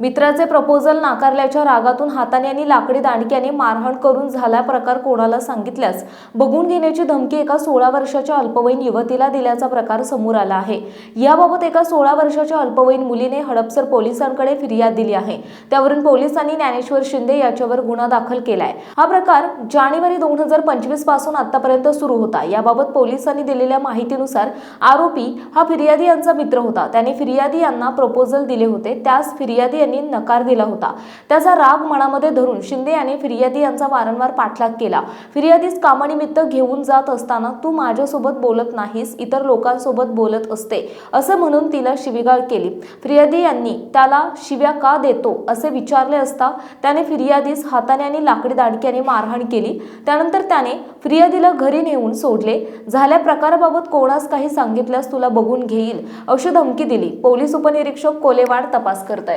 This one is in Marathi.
मित्राचे प्रपोजल नाकारल्याच्या रागातून हाताने आणि लाकडी दांडक्याने मारहाण करून झाला प्रकार कोणाला सांगितल्यास? बघून घेण्याची धमकी एका सोळा वर्षाच्या अल्पवयीन युवतीला दिल्याचा प्रकार समोर आला आहे. याबाबत एका सोळा वर्षाच्या अल्पवयीन मुलीने हडपसर पोलिसांकडे फिर्याद दिली आहे. त्यावरून पोलिसांनी ज्ञानेश्वर शिंदे याच्यावर गुन्हा दाखल केलाय. हा प्रकार जानेवारी दोन हजार पंचवीसपासून आतापर्यंत सुरू होता. याबाबत पोलिसांनी दिलेल्या माहितीनुसार आरोपी हा फिर्यादी यांचा मित्र होता. त्याने फिर्यादी यांना प्रपोजल दिले होते. त्यास फिर्यादी यांनी नकार दिला होता. त्याचा राग मनामध्ये धरून शिंदे यांनी फिर्यादी यांचा वारंवार पाठलाग केला. फिर्यादीस कामानिमित्त घेऊन जात असताना तू माझ्यासोबत बोलत नाहीस इतर लोकांसोबत बोलत असते असं म्हणून तिला शिवीगाळ केली. फिर्यादी यांनी त्याला शिव्या का देतो? असे विचारले असता त्याने फिर्यादीस हाताने आणि लाकडी दाडक्याने मारहाण केली. त्यानंतर त्याने फिर्यादीला घरी नेऊन सोडले. झाल्या प्रकाराबाबत कोणास काही सांगितल्यास तुला बघून घेईल अशी धमकी दिली. पोलीस उपनिरीक्षक कोलेवाड तपास करतायत.